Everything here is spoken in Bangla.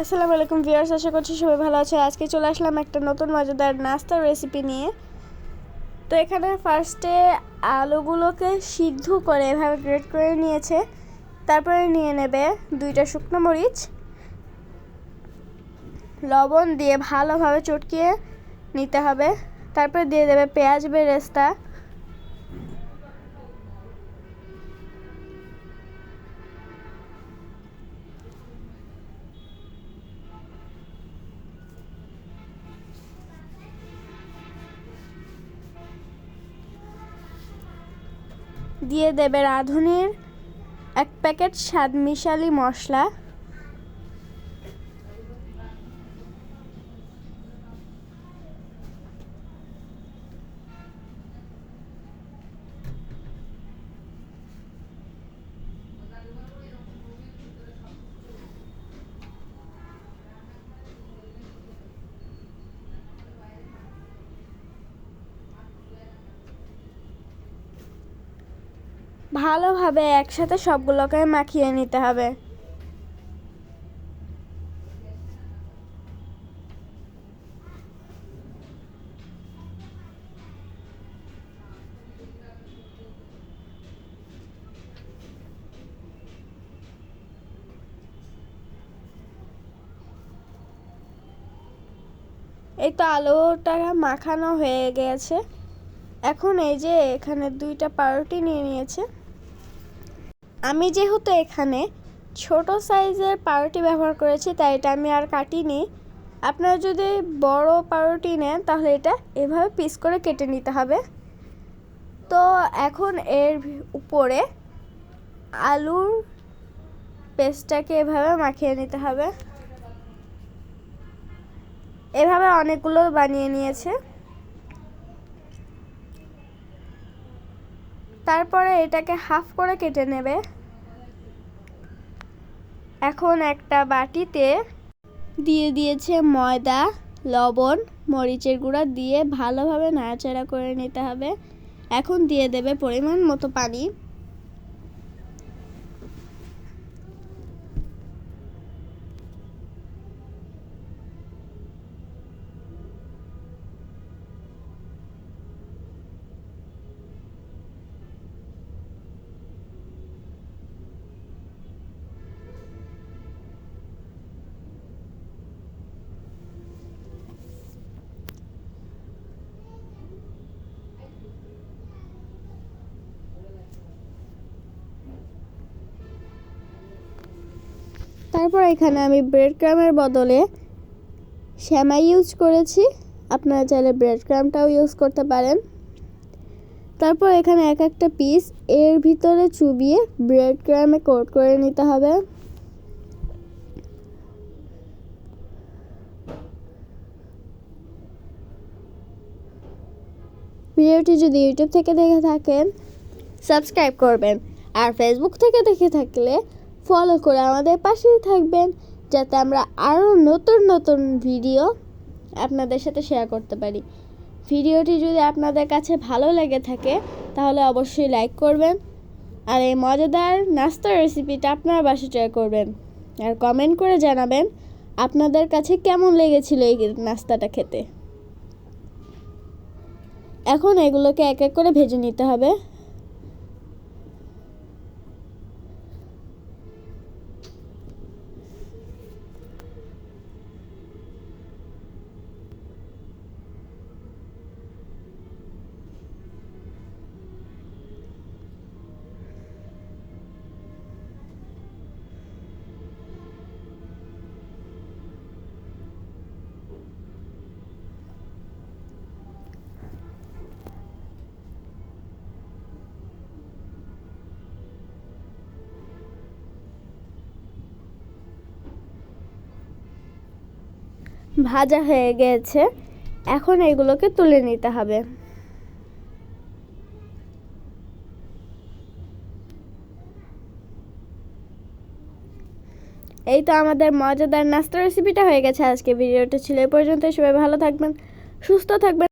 আসসালামু আলাইকুম ভিউয়ার্স, আশা করছি সবাই ভালো আছে। আজকে চলে আসলাম একটা নতুন মজাদার নাস্তার রেসিপি নিয়ে। তো এখানে ফার্স্টে আলুগুলোকে সিদ্ধ করে এভাবে গ্রেট করে নিয়েছে। তারপরে নিয়ে নেবে দুইটা শুকনো মরিচ। লবণ দিয়ে ভালোভাবে চটকিয়ে নিতে হবে। তারপরে দিয়ে দেবে পেঁয়াজ বেরেস্তা। দিয়ে দেবে রাঁধুনির এক প্যাকেট স্বাদ মিশালি মশলা। ভালোভাবে একসাথে সবগুলোকে মাখিয়ে নিতে হবে। এই তো আলুটা মাখানো হয়ে গেছে। এখন এই যে এখানে দুইটা পাউরুটি নিয়ে নিয়েছে। আমি যেহেতু এখানে ছোট সাইজের পাউরুটি ব্যবহার করেছি, তাই এটা আমি আর কাটিনি। আপনারা যদি বড় পাউরুটি নেন, তাহলে এটা এভাবে পিস করে কেটে নিতে হবে। তো এখন এর উপরে আলুর পেস্টটাকে এভাবে মাখিয়ে নিতে হবে। এভাবে অনেকগুলো বানিয়ে নিয়েছে। তারপরে এটাকে হাফ করে কেটে নেবে। এখন একটা বাটিতে দিয়ে দিয়েছে ময়দা, লবণ, মরিচের গুঁড়া দিয়ে ভালোভাবে নাড়াচাড়া করে নিতে হবে। এখন দিয়ে দেবে পরিমাণ মতো পানি। তারপর এখানে আমি ব্রেড ক্রামের বদলে শ্যামাই ইউজ করেছি। আপনারা চাইলে ব্রেড ক্রামটাও ইউজ করতে পারেন। তারপর এখানে এক একটা পিস এর ভিতরে চুবিয়ে ব্রেড ক্রামে কোট করে নিতে হবে। ভিডিওটি যদি ইউটিউব থেকে দেখে থাকেন সাবস্ক্রাইব করবেন। আর ফেসবুক থেকে দেখে থাকলে ফলো করে আমাদের পাশেই থাকবেন, যাতে আমরা আরও নতুন নতুন ভিডিও আপনাদের সাথে শেয়ার করতে পারি। ভিডিওটি যদি আপনাদের কাছে ভালো লেগে থাকে, তাহলে অবশ্যই লাইক করবেন, আর এই মজাদার নাস্তার রেসিপিটা আপনার বাসা ট্রাই করবেন, আর কমেন্ট করে জানাবেন আপনাদের কাছে কেমন লেগেছিল এই নাস্তাটা খেতে। এখন এগুলোকে এক এক করে ভেজে নিতে হবে। ভাজা হয়ে গেছে। এখন এগুলোকে তুলে নিতে হবে। এই তো আমাদের মজাদার নাস্তা রেসিপিটা হয়ে গেছে আজকে। ভিডিওটা ছিল এ পর্যন্ত সবাই ভালো থাকবেন, সুস্থ থাকবেন।